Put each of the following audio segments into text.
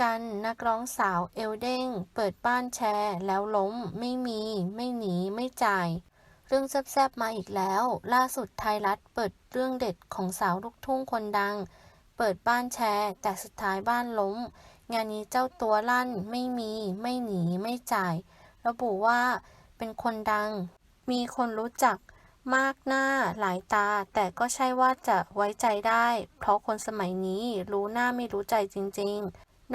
กัน นักร้องสาวเอลเด้ง เปิดบ้านแชร์แล้วล้ม ไม่มี ไม่หนี ไม่จ่าย เรื่องแซ่บๆมาอีกแล้ว ล่าสุดไทยรัฐเปิดเรื่องเด็ดของสาวลูกทุ่งคนดัง เปิดบ้านแชร์ แต่สุดท้ายบ้านล้ม งานนี้เจ้าตัวลั่น ไม่มี ไม่หนี ไม่จ่าย ระบุว่าเป็นคนดัง มีคนรู้จักมากหน้าหลายตา แต่ก็ใช่ว่าจะไว้ใจได้ เพราะคนสมัยนี้รู้หน้าไม่รู้ใจจริง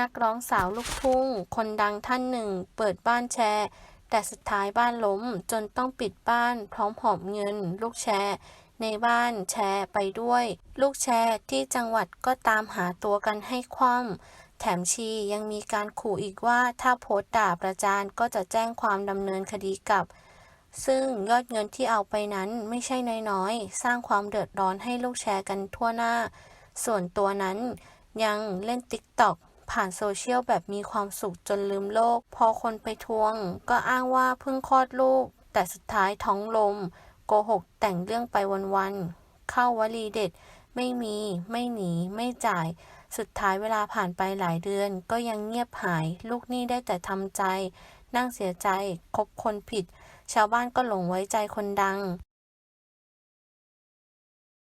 นักร้องสาวลูกทุ่ง คนดังท่านหนึ่ง เปิดบ้านแชร์ แต่สุดท้ายบ้านล้มจนต้องปิดบ้าน พร้อมหอบเงิน ลูกแชร์ ในบ้านแชร์ไปด้วย ลูกแชร์ที่จังหวัดก็ตามหาตัวกันให้คว่ำแถมชียังมีการขู่อีกว่าถ้าโพสต์ด่าประจานก็จะแจ้งความดำเนินคดีกับ ซึ่งยอดเงินที่เอาไปนั้นไม่ใช่น้อยๆ สร้างความเดือดร้อนให้ลูกแชร์กันทั่วหน้า ส่วนตัวนั้นยังเล่นติ๊กต็อก ผ่านโซเชียลแบบมีความสุขจนลืมโลก พอคนไปทวง ก็อ้างว่าเพิ่งคลอดลูก แต่สุดท้ายท้องลม โกหกแต่งเรื่องไปวันๆ เข้าวลีเด็ด ไม่มี ไม่หนี ไม่จ่าย สุดท้ายเวลาผ่านไปหลายเดือน ก็ยังเงียบหาย ลูกหนี้ได้แต่ทำใจ นั่งเสียใจ คบคนผิด ชาวบ้านก็หลงไว้ใจคนดัง